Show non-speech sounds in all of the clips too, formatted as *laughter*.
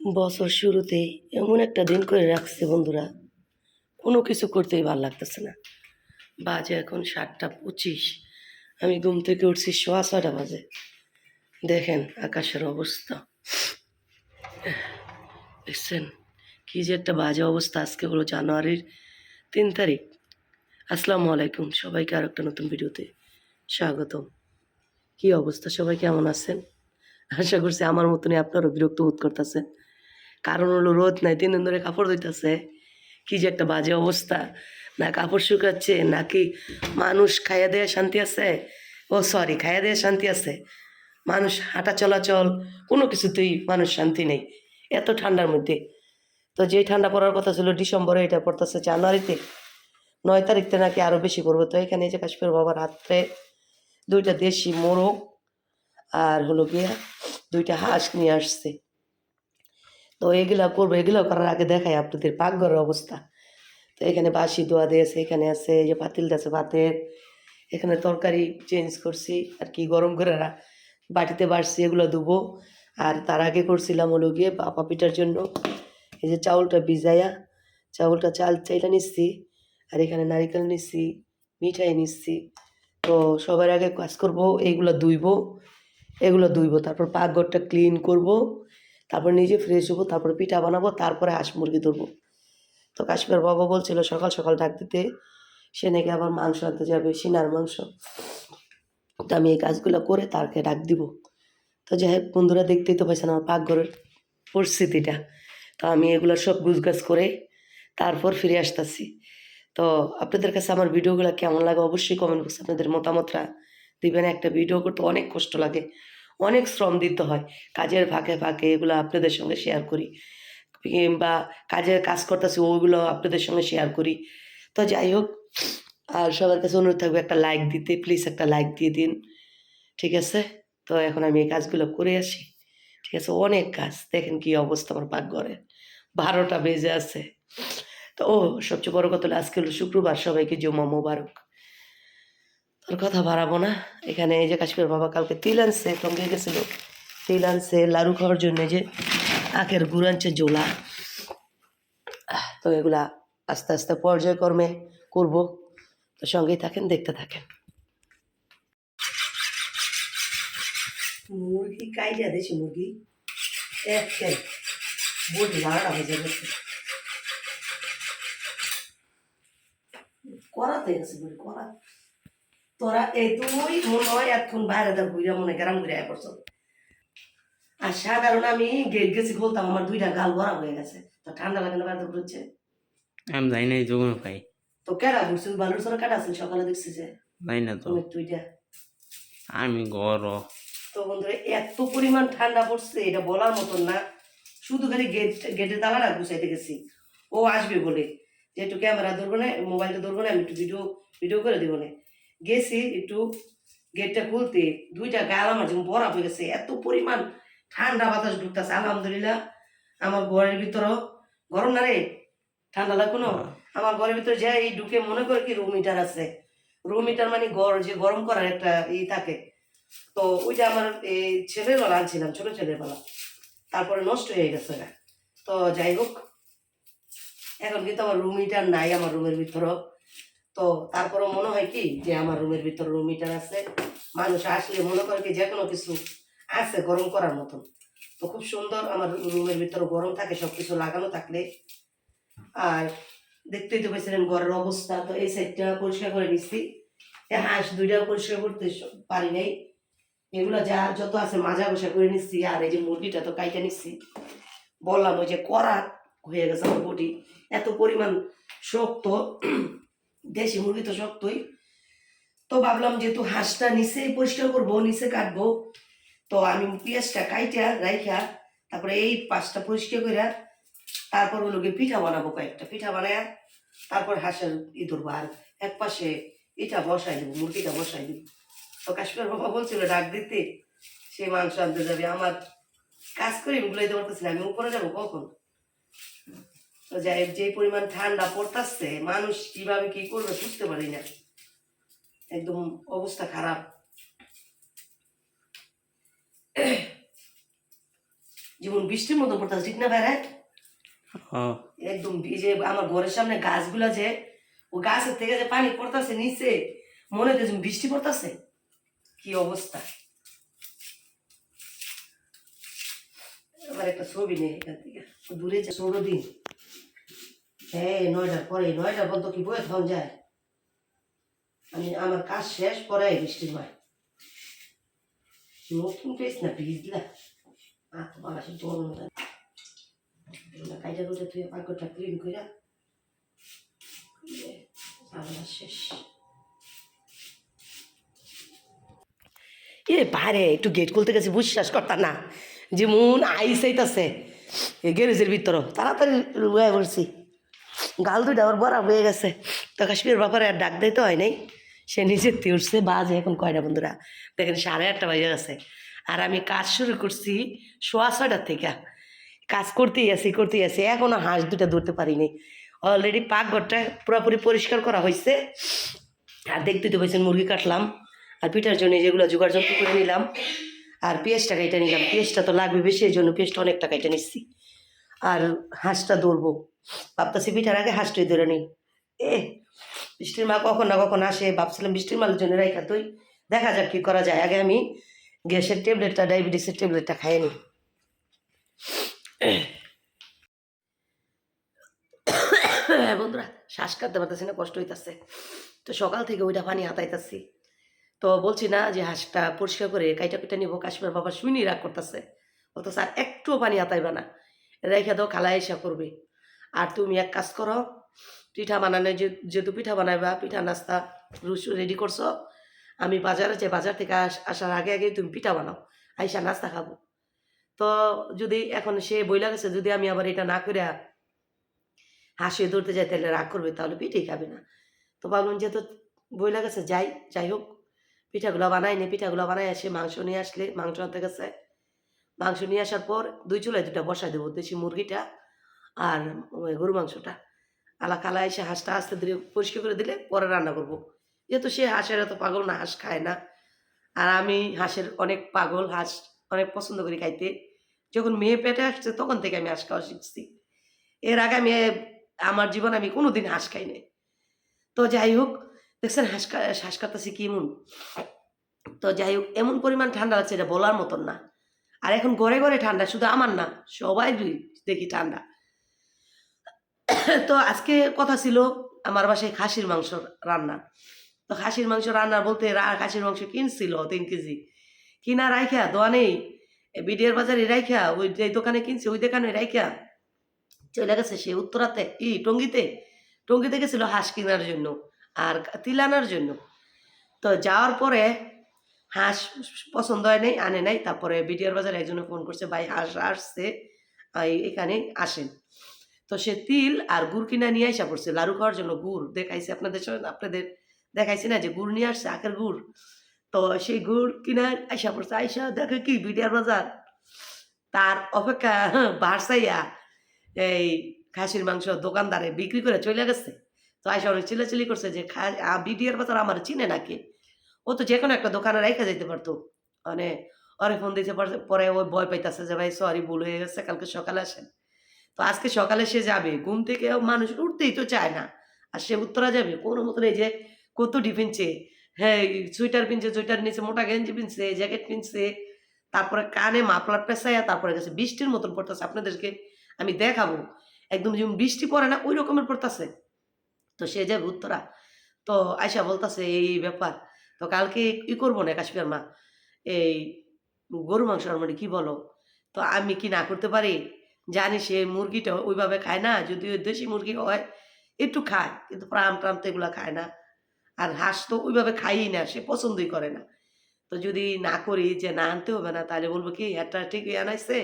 বছর শুরুতেই এমন একটা দিন করে রাখছে বন্ধুরা। কোনো কিছু করতেই ভালো লাগতেছে না। বাজে এখন সাতটা পঁচিশ। আমি ঘুম থেকে উঠছি সোয়া ছয়টা বাজে। দেখেন আকাশের অবস্থা। দেখছেন? কি যে একটা বাজে অবস্থা আজকে হলো জানুয়ারির তিন তারিখ। আসসালামু আলাইকুম। সবাইকে আর একটা নতুন ভিডিওতে স্বাগতম। কি অবস্থা? সবাই কেমন আছেন? আশা করছি আমার মতনই আপনারও বিরক্ত বোধ করতেছেন। কারণ হলো রোদ নাই তিন দিন ধরে কাপড় ধুইতেছে। কি যে একটা বাজে অবস্থা। না কাপড় শুকাচ্ছে নাকি মানুষ খাইয়া দেয়া শান্তি আছে? ও সরি খাইয়া দেয়া শান্তি আছে। মানুষ হাঁটা চলাচল, কোনো কিছুতেই মানুষ শান্তি নেই, এত ঠান্ডার মধ্যে। তো যেই ঠান্ডা পড়ার কথা ছিল, ডিসেম্বরে এটা পড়তেছে জানুয়ারিতে। নয় তারিখতে নাকি আরও বেশি পড়বে। তো এখানে যে কাশ্মীর বাবা রাত্রে দুইটা দেশি মোরগ আর হলো গিয়া দুইটা হাঁস নিয়ে আসছে। তো এগুলো করব, এগুলো করার আগে দেখাই আপনাদের পাকঘরের অবস্থা। তো এখানে বাসি দোয়া দিয়েছে, এখানে আছে এই যে পাতিল আছে ভাতের। এখানে তরকারি চেঞ্জ করছি, আর কি গরম করে বাটিতে বাড়ছি এগুলো ধুবো। আর তার আগে করছিলাম হলো গিয়ে বাপা পিঠার জন্য এই যে চাউলটা ভিজাইয়া চাউলটা চাল চাইটা নিচ্ছি, আর এখানে নারিকেল নিচ্ছি, মিঠাই নিচ্ছি। তো সবার আগে কাজ করব এইগুলো ধুইবো, এগুলো ধুইবো, তারপর পাকঘরটা ক্লিন করব। তারপর নিজে ফ্রেশ হব, তারপর পিঠা বানাবো, তারপরে হাঁস মুরগি ধরবো। তো কাশ্মীর বাবা বলছিল, সকাল সকাল ডাক দিতে, সে নাকি আবার মাংস আনতে যাবে, সিনার মাংস। তো আমি এই কাজগুলো করে তারকে ডাক দিব। তো যাই হোক, বন্ধুরা দেখতেই তো পাইছেন আমার পাকঘরের পরিস্থিতিটা। তো আমি এগুলো সব গুছগাছ করে তারপর ফিরে আসতেছি। তো আপনাদের কাছে আমার ভিডিওগুলো কেমন লাগে অবশ্যই কমেন্ট বক্সে আপনাদের মতামতটা দিবেন। একটা ভিডিও করতে অনেক কষ্ট লাগে। অনেক শ্রম দিতে হয়। কাজের ফাঁকে ফাঁকে এগুলো আপনাদের সঙ্গে শেয়ার করি। কিংবা কাজের কাজ করতেছি, ওইগুলো আপনাদের সঙ্গে শেয়ার করি। তো যাই হোক, আর সবার কাছে অনুরোধ থাকবে একটা লাইক দিতে প্লিজ একটা লাইক দিয়ে দিন। ঠিক আছে? তো এখন আমি এই কাজগুলো করে আসি। ঠিক আছে? অনেক কাজ। দেখেন কি অবস্থা আমার পাকঘরে। বারোটা বেজে আছে। তো ও, সবচেয়ে বড় কথা আজকে হলো শুক্রবার। সবাইকে জমা মোবারক। তোর কথা বাড়াবো না। এখানে এই যে কাশ্মীর বাবা কালকে তিল আনছে টঙ্গে গেছিল। তিল আনছে, লাড়ু খাওয়ার জন্য যে আখের গুড় আনছে, জোলা। তো এগুলা আস্তে আস্তে পর্যায়ক্রমে করব। তো সঙ্গেই থাকেন, দেখতে থাকেন। মুরগি কাইটা দেশি মুরগি। একটাই বডি বারোটা হয়ে যাবে। করাতে করা তোরা এই তুই মনে হয় এখন বাইরে দা ঘুরে মনে গ্রাম ঘুরে আয় পড়ছ। আর সাধারণ আমি গেট গেছি খুলতাম আমার দুইটা গাল ভরা হয়ে গেছে। তো ঠান্ডা লাগে না বাইরে ঘুরছে আমি যাই নাই যখন পাই। তো কেডা ঘুরছিল বালুর সরে কাটা আছে? সকালে দেখছি যে। যাই না তো। তুমি দুইটা আমি ঘর তো বন্ধুরা এত পরিমাণ ঠান্ডা পড়ছে এটা বলার মতন না। শুধু খালি গেট গেটের তালাটা গুছাইতে গেছি। ও আসবে বলে। যে একটু ক্যামেরা ধরবো না মোবাইলটা ধরবো না আমি একটু ভিডিও ভিডিও করে দেবো না। গেছি একটু গেটটা খুলতে দুইটা গাল আমার যেমন বরা হয়ে গেছে এত পরিমাণ ঠান্ডা বাতাস ঢুকতেছে আলহামদুলিল্লাহ। আমার ঘরের ভিতরও গরম না রে? ঠান্ডা লাগবে না? আমার ঘরের ভিতরে যাই ঢুকে মনে করে কি রুম হিটার আছে। রুম হিটার মানে গর যে গরম করার একটা ই থাকে। তো ওইটা আমার এই ছেলেবেলা আনছিলাম ছোট ছেলেবেলা। তারপরে নষ্ট হয়ে গেছে। তো যাই হোক এখন কিন্তু আমার রুম হিটার নাই আমার রুমের ভিতরও। তো তারপরে মনে হয় কি যে আমার রুমের ভিতরে রুম হিটার আছে, মানুষ আসলে মনে করে কি যে কোনো কিছু আছে গরম করার মতন। তো খুব সুন্দর আমার রুমের ভিতরে গরম থাকে সব কিছু লাগানো থাকলে। আর দেখতেই তো পেয়েছিলেন ঘরের অবস্থা, তো এই সাইডটা পরিষ্কার করে নিচ্ছি হাঁস দুইটা পরিষ্কার করতে পারি নাই। এগুলো যা যত আছে মাজা বসা করে নিচ্ছি আর এই যে মুরগিটা তো কাইটা নিচ্ছি বললাম ওই যে করা হয়ে গেছে আমার বটি এত পরিমাণ শক্ত। দেশি মুরগি তো শক্তই। তো ভাবলাম যেহেতু হাঁসটা নিচে পরিষ্কার করব, নিচে কাটবো, তো আমি পেঁয়াজটা কাইটা রাইখা, তারপরে এই পাঁচটা পরিষ্কার করে তারপর হলো গিয়ে পিঠা বানাবো কয়েকটা। পিঠা বানায় তারপর হাঁসের ই ধরবো আর এক পাশে এটা বসাই দেবো, মুরগিটা বসাই দেবো। তো কাশ্মীর বাবা বলছিল, ডাক দিতে, সে মাংস আনতে যাবে। আমার কাজ করে বুলাইতে পারতেছি না। আমি উপরে যাব কখন? যাই যে পরিমাণ ঠান্ডা পড়তাছে মানুষ কীভাবে কি করবে বুঝতে পারি না। একদম অবস্থা খারাপ। যেমন বৃষ্টির মতো পড়তেছে ঠিক না ভাইরা ও একদম যে আমার ঘরের সামনে গাছগুলা যে ও গাছের থেকে যে পানি পড়তেছে নিচে মনে হচ্ছে বৃষ্টি পড়তেছে। কি অবস্থা। আমার একটা ছবি নেই এখান থেকে। দূরে যে ষোলো দিন। হ্যাঁ নয়টার পরে নয়টার পর তো কি বয়ে থাম যায়? আমি আমার কাজ শেষ, পরে বৃষ্টির নতুন পেয়েছ না ভিজলা। আর কাইটা তুই পাকটা ক্লিন ঝামেলা শেষ। বাইরে একটু গেট খুলতে গেছে, বিশ্বাস করতাম না। যেমন আইস আইতাছে এই গ্যারেজের ভিতর তাড়াতাড়ি রুয়ে পড়ছি গাল দুইটা আবার বড়া হয়ে গেছে। তো কাশ্মীর ব্যাপারে আর ডাক দিতে হয় নাই। সে নিজের তে উঠছে, বাজে এখন কয়টা বন্ধুরা? দেখেন, সাড়ে আটটা বাজে গেছে। আর আমি কাজ শুরু করছি সোয়া ছয়টার থেকে। কাজ করতেই আছি করতেই আছি। এখনও হাঁস দুটা ধরতে পারিনি। অলরেডি পাকঘরটা পুরোপুরি পরিষ্কার করা হয়েছে আর দেখতে তো পাইছেন, মুরগি কাটলাম। আর পিঠার জন্য যেগুলো জোগাড় যন্ত্র করে নিলাম। আর পেঁয়াজটা কেটে নিলাম। পেঁয়াজটা তো লাগবে বেশি এই জন্য পেঁয়াজটা অনেকটা কেটে নিচ্ছি। আর হাঁসটা ধরবো। ভাবতেছি পিঠার আগে হাঁসটাই ধরে নিই। এ বৃষ্টির মা কখন না কখন আসে? ভাবছিলাম বৃষ্টির মালের জন্য রাইখা তুই। দেখা যাক কী করা যায়। আগে আমি গ্যাসের ট্যাবলেটটা, ডায়াবেটিসের ট্যাবলেটটা নিই হ্যাঁ *coughs* বন্ধুরা, শ্বাস কাটতে পারতেছি না, কষ্ট হইতাছে। তো সকাল থেকে ওইটা পানি হাতাইতাছি। তো বলছি না যে হাঁসটা পরিষ্কার করে কাইটা পিটা নিবো। কাশ্মীর বাবা শুনি রাগ করতেছে। বলতো স্যার একটুও পানি হাতাইবে না। রেখে দাও খালা এসা করবে। আর তুমি এক কাজ করো, পিঠা বানানো যেহেতু পিঠা বানাইবা, পিঠা নাস্তা রুস রেডি করছ, আমি বাজারে যে বাজার থেকে আস- আসার আগে আগে তুমি পিঠা বানাও, আইসা নাস্তা খাব। তো যদি এখন সে বইলা গেছে, যদি আমি আবার এটা না করে হাসিয়ে ধরতে যাই, তাহলে রাগ করবে, তাহলে পিঠেই খাবে না। তো ভাবলাম যেহেতু বইলা গেছে, যাই যাই হোক, পিঠাগুলো বানাই নি, পিঠাগুলো বানাই আসে মাংস নিয়ে আসলে, মাংস আনতে গেছে। মাংস নিয়ে আসার পর দুই চুলায় দুটা বসাই দেবো দেশি মুরগিটা আর গরু মাংসটা। আলা কালা এসে হাঁসটা আস্তে ধীরে পরিষ্কার করে দিলে পরে রান্না করব। যেহেতু সে হাঁসের এত পাগল না, হাঁস খায় না। আর আমি হাঁসের অনেক পাগল, হাঁস অনেক পছন্দ করি খাইতে। যখন মেয়ে পেটে আসছে তখন থেকে আমি হাঁস খাওয়া শিখছি। এর আগে আমি, আমার জীবনে আমি কোনো দিন হাঁস খাই নাই। তো যাই হোক, দেখছেন হাঁস শ্বাস কাটতেছি কেমন তো যাই হোক, এমন পরিমাণ ঠান্ডা লাগছে এটা বলার মতন না। আর এখন ঘরে ঘরে ঠান্ডা, শুধু আমার না, সবাই দেখি ঠান্ডা। তো আজকে কথা ছিল আমার বাসায় খাসির মাংস রান্না। তো খাসির মাংস রান্না বলতে খাসির মাংস কিনছিল তিন কেজি। কিনা রাইখা, দোয়া নেই। বিডিয়ার বাজারে রাইখা, ওই যে দোকানে কিনছে, ওই দোকানে রাইখা। চলে গেছে সে উত্তরাতে, ই টঙ্গিতে। টঙ্গিতে গেছিল হাঁস কেনার জন্য আর তিল আনার জন্য। তো যাওয়ার পরে হাঁস পছন্দ হয় নাই, আনে নাই। তারপরে বিডিআর বাজারে একজনে ফোন করছে, ভাই, হাঁস আসছে এখানে আসেন। তো সে তিল আর গুড় কিনা নিয়ে আসা পড়ছে লাড়ু খাওয়ার জন্য গুড় দেখাইছে আপনাদের সঙ্গে আপনাদের দেখাইছে না যে গুড় নিয়ে আসছে আখের গুড়। তো সেই গুড় কিনা আইসা পড়ছে, আইসা দেখে কি বিডিআর বাজার? তার অপেক্ষা বাড়সাইয়া এই খাসির মাংস দোকানদারে বিক্রি করে চলে গেছে। তো আইসা অনেক চিল্লাচিল্লি করছে যে বিডিআর বাজার আমার চিনে নাকি ও তো যে কোনো একটা দোকানে রেখে যেতে পারতো। মানে ওরে ফোন দিতে পারছে- পরে ওই ভয় পাইতেছে যে, ভাই সরি ভুল হয়ে গেছে, কালকে সকালে আসেন। তো আজকে সকালে সে যাবে, ঘুম থেকে মানুষ উঠতেই তো চায় না। আর সে উত্তরা যাবে, কোনো মতন এই যে কত ডি পিনছে হ্যাঁ সুইটার পিনছে সুইটার নিচে মোটা গেঞ্জি পিনছে জ্যাকেট পিনছে, তারপরে কানে মাফলার পেঁচাইয়া তারপরে গেছে, বৃষ্টির মতন পড়তেছে। আপনাদেরকে আমি দেখাবো, একদম যেমন বৃষ্টি পড়ে না, ওই রকমের পড়তেছে। তো সে যাবে উত্তরা। তো আয়সা বলতেছে, এই ব্যাপার তো কালকে ই করব না কাশ্মীর মা। এই গরু মাংস মানে কি বলো? তো আমি কি না করতে পারি? জানি সে মুরগিটা ওইভাবে খায় না, যদি দেশি মুরগি হয়, একটু খায়, কিন্তু প্রাম ট্রাম তো এগুলো খায় না। আর হাঁস তো ওইভাবে খাইই না, সে পছন্দই করে না। তো যদি না করি যে না আনতে হবে না, তাহলে বলব কি একটা ঠিক আনাইছে।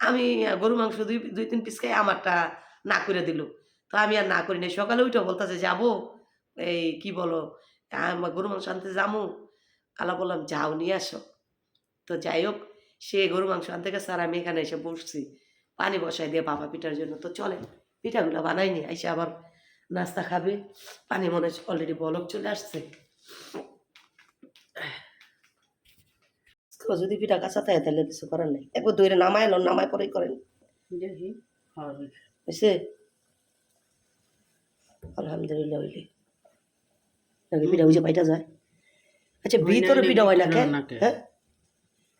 আমি গরু মাংস দুই দুই তিন পিস খাই, আমারটা না করে দিল। তো আমি আর না করি না সকালে ওইটা বলতেছে, যাব। এই কি বলো? গরু মাংস আনতে যাব আলা বললাম যাও নিয়ে আসো। তো যাই হোক সে গরু মাংস আনতে গেছে আর আমি এখানে এসে বসছি পানি বসাই দিয়ে বাবা পিঠার জন্য। তো চলে পিঠাগুলো বানাইনি এসে আবার নাস্তা খাবে। পানি মনে হচ্ছে অলরেডি বলক চলে আসছে। যদি পিঠা কাঁচা থাকে তাহলে কিছু করার নেই। একবার দইরে নামায় এলো নামায় পরেই করেন। বুঝছে আলহামদুলিল্লাহ নাকি পিঠা বুঝে পাইটা যায়। আচ্ছা ভিতরে পিঠা হয় না কে? হ্যাঁ?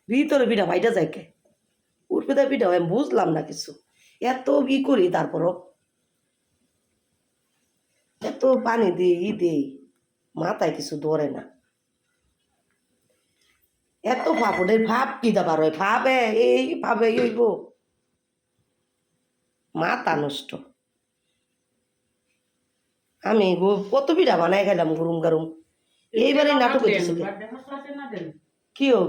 ভিতরে পিঠা পাইটা যায় কে? উর্পিদা পিঠা হয় বুঝলাম না কিছু। এত ই করি তারপরও? এত পানি দিই ই দিই মাথায় কিছু ধরে না। এত ফাপড়ের ভাব কি দাবার হয়? ভাবে এই ভাবে হইব। মাথা নষ্ট। আমি গো- কত পিঠা বানাই খেলাম গরুম গরুম। এইবারে নাটক হইতেছে কে? ও?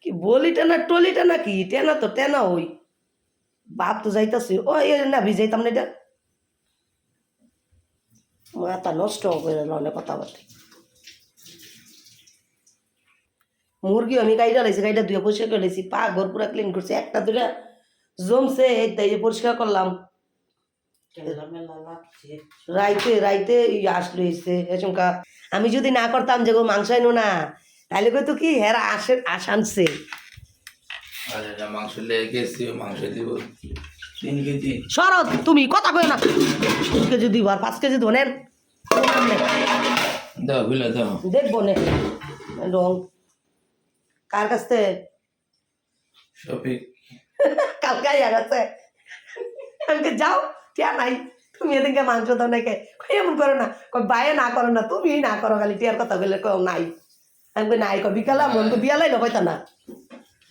কি বলি টানা টলি টানা কি? টেনা তো টেনা হই বাপ তো যাইতাছে। ও এ না ভিজাইতাম না এটা। মাথা নষ্ট করে অনেক কথাবার্তা। মুরগি আমি গাইডা লাইছি গাইডা দুয়ে পরিষ্কার করে লাইছি। পা ঘর পুরা ক্লিন করছি। একটা দুটা জমছে এই তাই যে পরিষ্কার করলাম। রাইতে রাইতে আসলো এসে এসঙ্কা আমি যদি না করতাম যে গো মাংস আইনো না তাহলে কইতো কি হেরা আসে আস আনছে। তিন শরৎ তুমি কথা কই না। দু কেজি দিব আর পাঁচ কেজি ধনেন। দাও দাও। দেখব নে। রং। কার কাছ থেকে? *laughs* কালকে আইয়া গেছে আমি যাও টিয়া নাই তুমি এদিকে মাংস দাও নাকি? কই এমন করো না কই বাইরে না করো না তুমি না করো খালি টিয়ার কথা বলে কই নাই। আমি কই নাই বিকালে মন তো বিয়ালাই কইতা না।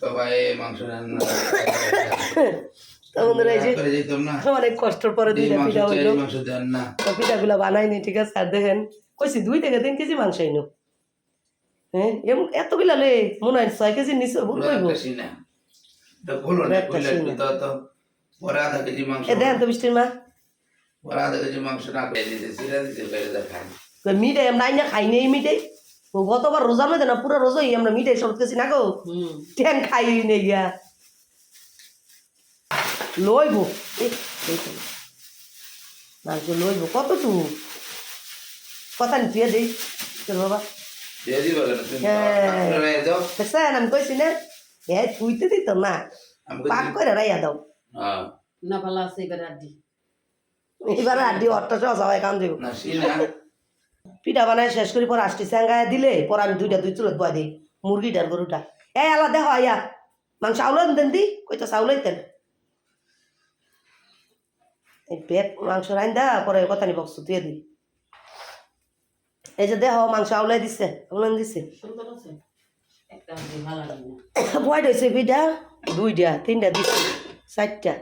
তো ভাই মাংস রান্না তো বন্ধুরা এই যে না। অনেক কষ্টের পরে দুইটা পিঠা হইল। তো পিঠাগুলো বানাইনি ঠিক আছে আর দেখেন কইছি দুই থেকে তিন কেজি মাংস আইনো হ্যাঁ এতগুলা লে মনে হয় ছয় কেজি নিচে ভুল পুরো দেখেন তো মা মিঠাই আমরা আইনা খাই নেই মিঠাই ও গতবার রোজা নয় না পুরো রোজাই আমরা মিঠাই সব কেছি না গো ঠ্যাং খাই নেই গিয়া লইব মাংস লইব কত তু কথা নি তুই দেই তোর বাবা হ্যাঁ। দেখছেন আমি কইছি না এ তুইতে দিত না। পাক করে রাইয়া দাও। না ভালো আছে এবার আর এবার আড্ডি অট্টা সবাই কাম দিব। না পিঠা বানায় শেষ করি পর আষ্টি স্যাঙ্গায় দিলে পর আমি দুইটা দুই চুলত বয় দিই মুরগিটার গরুটা। এই আলা দেখ আয়া। মাংস চাউল দেন দি কইটা চাউল দেন এই পেট মাংস রাইন দা পরে কথা নি বক্স তুই দি এই যে দেহ মাংস আউলাই দিছে আউলান দিছে। কয়টা হয়েছে পিঠা দুইটা তিনটা দিছে চারটা।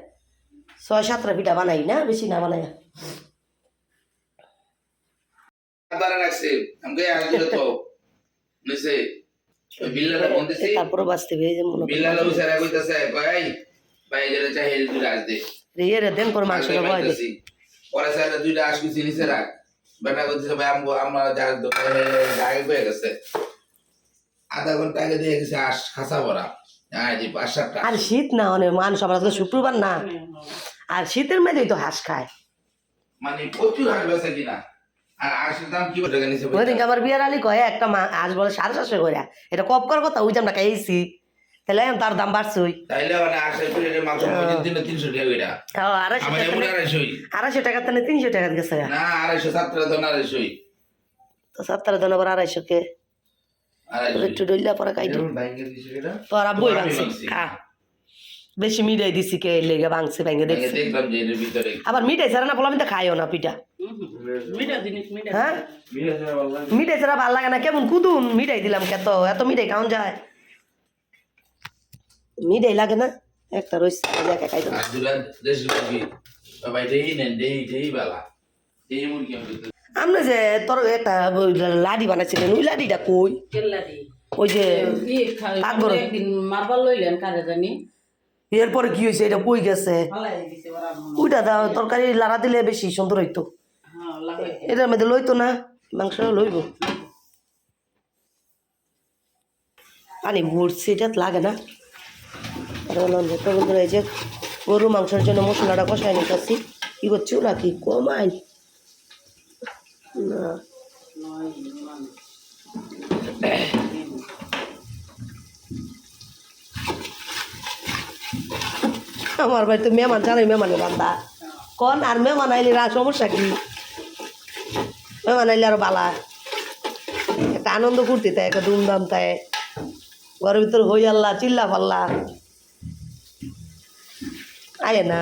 ছয় সাতটা পিঠা বানাই না বেশি না বানাই। তারপরে বাঁচতে যে মনে রে দেন করে মাংসটা বয় দে। পরে স্যার দুইটা আস কিছু নিছে রাখ। বেটা কইতেছে ভাই আমরা যার দোকানে আগে কয়ে গেছে। আধা ঘণ্টা আগে দিয়ে গেছে আস খাসা ভরা। হ্যাঁ সাতটা। আর শীত না অনেক মানুষ আমরা আজকে শুক্রবার না। আর শীতের মধ্যেই তো হাঁস খায়। মানে প্রচুর হাঁস বেছে কিনা। আর আশের দাম কি টাকা নিছে ওই দিনকে আমার বিয়ার আলী কয় একটা মা আজ বলে সাড়ে সাতশো করে। এটা কপ করার কথা ওই আমরা খাইছি তাহলে তার দাম বাড়ছে তাইলে মানে ওইটা হ্যাঁ, আড়াইশো টাকা আড়াইশো তিনশো টাকা গেছে। আড়াইশো সাতটা তো আবার আড়াইশো কে একটু ডইলা পরে খাই তো আব্বুই আমি ভাঙছে। খা। বেশি মিঠাই দিছি কে লেগে ভাঙছে ভেঙে দেখছি। আবার মিঠাই ছাড়া না বললাম তো খাইও না পিঠা। হ্যাঁ? মিঠাই ছাড়া ভালো লাগে। না কেমন কুদুন মিঠাই দিলাম কত এত মিঠাই খাওয়ান যায়। মিঠাই লাগে না? একটা রয়েছে একা খাই দেবো আর আমরা যে তোর একটা লাডি বানাইছিলেন ওই লাডিটা কই? ওই যে আকবর মারবার লইলেন কারে জানি? এরপরে কি হয়েছে এটা কই গেছে। ওইটা দাও তরকারি লাড়া দিলে বেশি সুন্দর হইতো। হ্যাঁ এটার মধ্যে লইতো না মাংস লইব। পানি ভরছি এটা লাগে না। আর বন্ধুরা এই যে গরু মাংসের জন্য মশলাটা কষাই নিতেছি। কি করছি ওরা কি কমাই না। আমার বাড়িতে মেহমান জানাই মেহমানের রান্না কন আর মেহমান আইলে রা, সমস্যা কি? মেহমান আইলে আরও বালা। একটা আনন্দ করতে তাই, একটা ধুমধাম তাই। ঘরের ভিতর হই আল্লাহ চিল্লা পাল্লা আয় না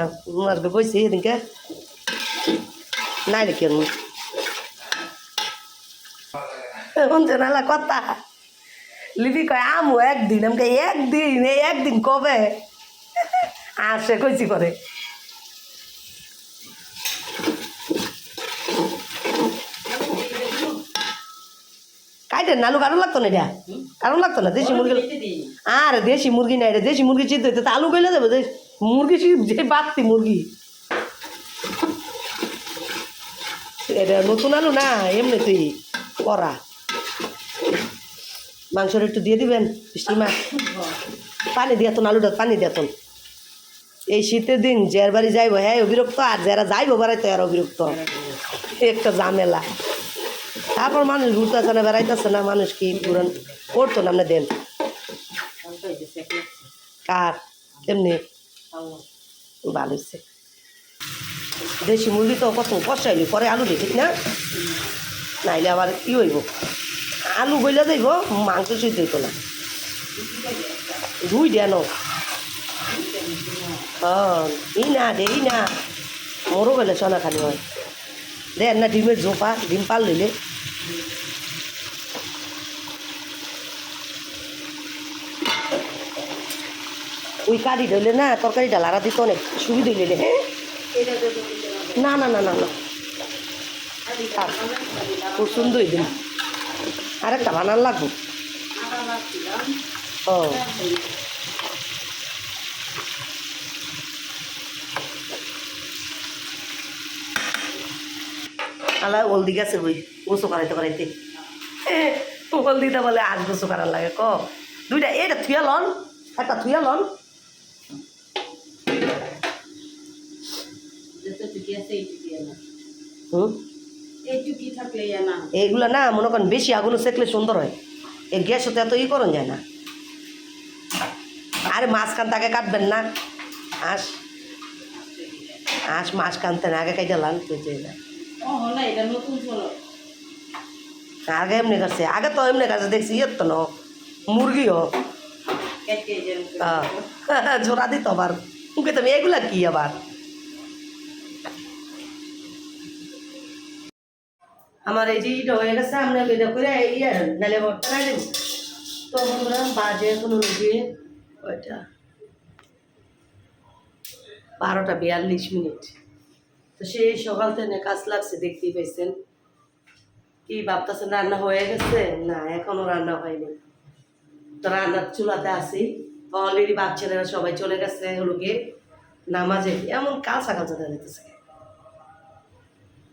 আজকে কইছি এদিনকে। নাই রে কেন শুনছে নালা কথা। লিপি কয় আমু একদিন আমাকে একদিন এই একদিন কবে? আসে কইছি করে কাইটে নালু কারও লাগতো না এটা? কারও লাগতো না? দেশি মুরগি আর দেশি মুরগি নাই রে দেশি মুরগি চিনতে হইতে আলু কইলে দেবো মুরগি যে বাড়তি মুরগি। এটা নতুন আলু না এমনি তুই করা। মাংসটা একটু দিয়ে দিবেন বৃষ্টির মা পানি দিয়াতন আলুটা পানি দিয়াতন এই শীতের দিন যার বাড়ি যাইব হ্যাঁ অবিরক্ত আর যারা যাইব বেড়াইতে আর অবিরক্ত একটা ঝামেলা। তারপর মানুষ ঘুরতেছে না, বেড়াইতেছে না, মানুষ কি ঘুরান করতো না দেন। কার? কেমনি? ভালো হয়েছে দেশি মুরগি তো কত কষ্ট হইলি, পরে আলু দিই ঠিক না? নাইলে আবার কি হইব। আলু বইলে যাইব, মাংস সিদ্ধ হইতো না। ধুই দেন ই না দে না মোরও বেলে সোনা খালি হয়। দেন না ডিমের ঝোপা ডিম পাল লইলে ওই কারি ধরলে না তরকারিটা লাড়া দিতে অনেক সুবিধা হইলে হ্যাঁ না না না না না। থাক। খুব দিন আরেকটা বানান লাগবো। ও। আলা হলদি গেছে বই গোসো করাইতে করাইতে। হলদিটা বলে আজ গোসো করার লাগে ক? দুইটা এটা থুয়া লন একটা থুয়া লন। হুম? এইগুলো না মনে করেন বেশি আগুন সেকলে সুন্দর হয়। এই গ্যাস হতে এত ই করন যায় না। আরে মাঝখান তাকে কাটবেন না। আস আস মাছ কানতে না আগে কাইটা লাল না আগে এমনি কাছে আগে তো এমনি কাছে দেখছি ইয়ে তো ন যেন আহ, *laughs* জোড়া দিত আবার। তুমি এগুলা কি আবার? আমার এই যে ইটা হয়ে গেছে, আমরা এটা করে ইয়ে নালে ট্রাই দেবো। তো বন্ধুরা, বাজে এখন গিয়ে ওইটা। বারোটা বিয়াল্লিশ মিনিট। তো সেই সকাল থেকে কাজ লাগছে, দেখতেই পাইছেন। কি ভাবতেছেন রান্না হয়ে গেছে? না, এখনও রান্না হয়নি। তো রান্নার চুলাতে আসি অলরেডি ছেলেরা সবাই চলে গেছে হলো গিয়ে নামাজে, এমন কালসা কালসা দেখা যেতেছে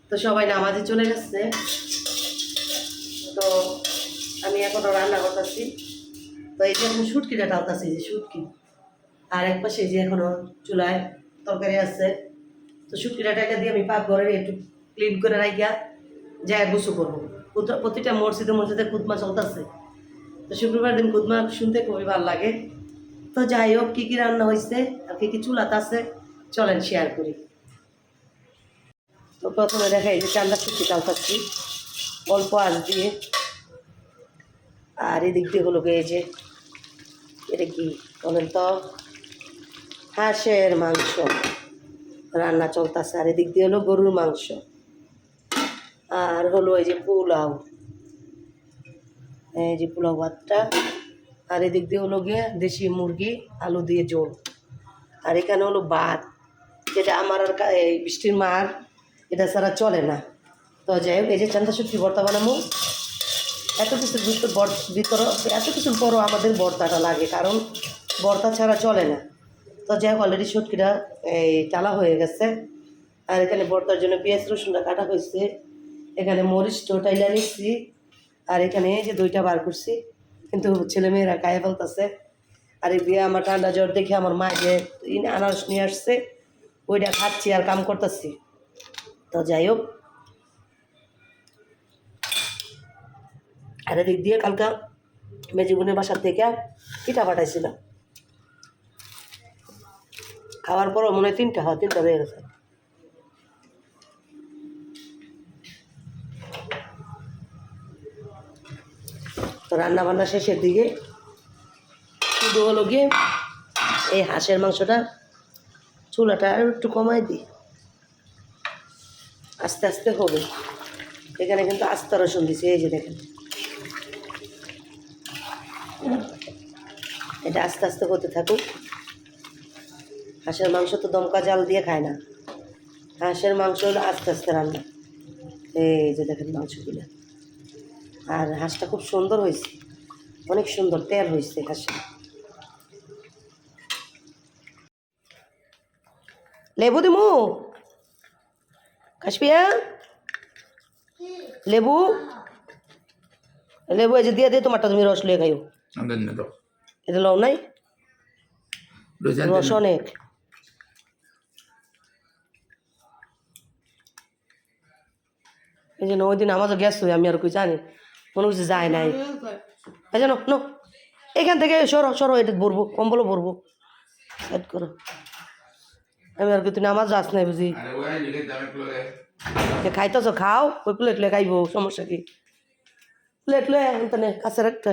তো সবাই নামাজে চলে গেছে। তো আমি এখনও রান্না করতেছি। তো এই যে এখন শুটকিটা টালতাছি যে শুটকি। আর এক পাশে যে এখনও চুলায় তরকারি আছে। তো শুটকিটা টাকা দিয়ে আমি পাক ঘরে একটু ক্লিন করে রাখিয়া যা গুছু করব। প্রতিটা মসজিদে মসজিদে কুদমা চলতেছে। তো শুক্রবার দিন কুদমা শুনতে খুবই ভালো লাগে। তো যাই হোক, কী কী রান্না হয়েছে আর কী কী চুলাতে আছে, চলেন শেয়ার করি। তো প্রথমে দেখা এই যে চান্দা শুটকি চালতাচ্ছি অল্প আঁচ দিয়ে। আর এদিক দিয়ে হলো গিয়ে যে, এটা কি বলেন তো? হাঁসের মাংস। রান্না চলতেছে। আর এদিক দিয়ে হলো গরুর মাংস। আর হলো এই যে পোলাও। এই যে পোলাও ভাতটা। আর এদিক দিয়ে হলো গিয়ে দেশি মুরগি, আলু দিয়ে জোল আর এখানে হলো ভাত। যেটা আমার আর এই বৃষ্টির মার এটা ছাড়া চলে না। তো যাই হোক, এই যে চান্দা শুটকি ভর্তা বানাবো? এত কিছুর ভিতর, এত কিছুর পরও আমাদের ভর্তাটা লাগে, কারণ ভর্তা ছাড়া চলে না। তো যাই হোক অলরেডি শুটকিটা, এই, টালা হয়ে গেছে। আর এখানে ভর্তার জন্য পেঁয়াজ রসুনটা কাটা হয়েছে। এখানে মরিচ টোটাইলা নিচ্ছি আর এখানে যে দুইটা বার করছি। কিন্তু ছেলেমেয়েরা গায়ে ফেলতেছে। আর এই দিয়ে আমার ঠান্ডা জ্বর দেখে আমার মা যে আনারস নিয়ে আসছে, ওইটা খাচ্ছি আর কাম করতেছি। তো যাই হোক। আর এদিক দিয়ে কালকা মেজিগুনের বাসার থেকে পিঠা পাঠাইছিল। খাওয়ার পরও মনে হয় তিনটা হয়, তিনটা হয়ে গেছে। তো রান্না বান্না শেষের দিকে শুধু হলো গিয়ে এই হাঁসের মাংসটা চুলাটা একটু কমাই দিই। আস্তে আস্তে হবে। এখানে কিন্তু আস্তা রসুন দিছে, এই যে দেখেন। এটা আস্তে আস্তে হতে থাকুক। হাঁসের মাংস তো দমকা জাল দিয়ে খায় না। হাঁসের মাংস আস্তে আস্তে রান্না। এই যে দেখেন মাংসগুলো। আর হাঁসটা খুব সুন্দর হয়েছে। অনেক সুন্দর তেল হয়েছে হাঁসে লেবু দিমু? কাশপিয়া লেবু? লেবু এই যে দিয়ে দিয়ে তোমারটা তুমি রস লিয়ে খাইও। এটা লও নাই? রস অনেক। এই যে ওই দিন আমাদের গ্যাস হয়ে আমি আর কই জানি। মনে হচ্ছে যায় নাই। এই জানো নো এখান থেকে সরো সরো এটা ভরবো কম্বলও ভরবো। সেট করো। আমি আর কি তুই নামাজ যাস নাই বুঝি। খাইতেছো খাও ওই প্লেট লে খাইবো সমস্যা কি? প্লেট লে এখানে কাছে রাখতে।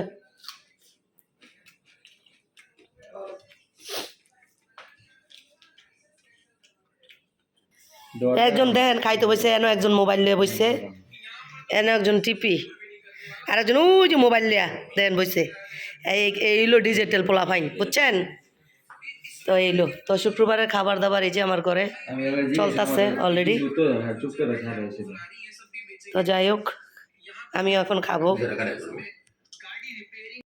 একজন দেখেন খাইতে বসে এনে একজন মোবাইল নিয়ে বসছে এনে একজন টিপি আর একজন ওই যে মোবাইল লিয়া দেখেন বসে। এই এইলো ডিজিটাল পোলা ফাইন বুঝছেন? তো এইলো তো শুক্রবারের খাবার দাবার এই যে আমার ঘরে চলতেছে অলরেডি তো যাই হোক আমি এখন খাব।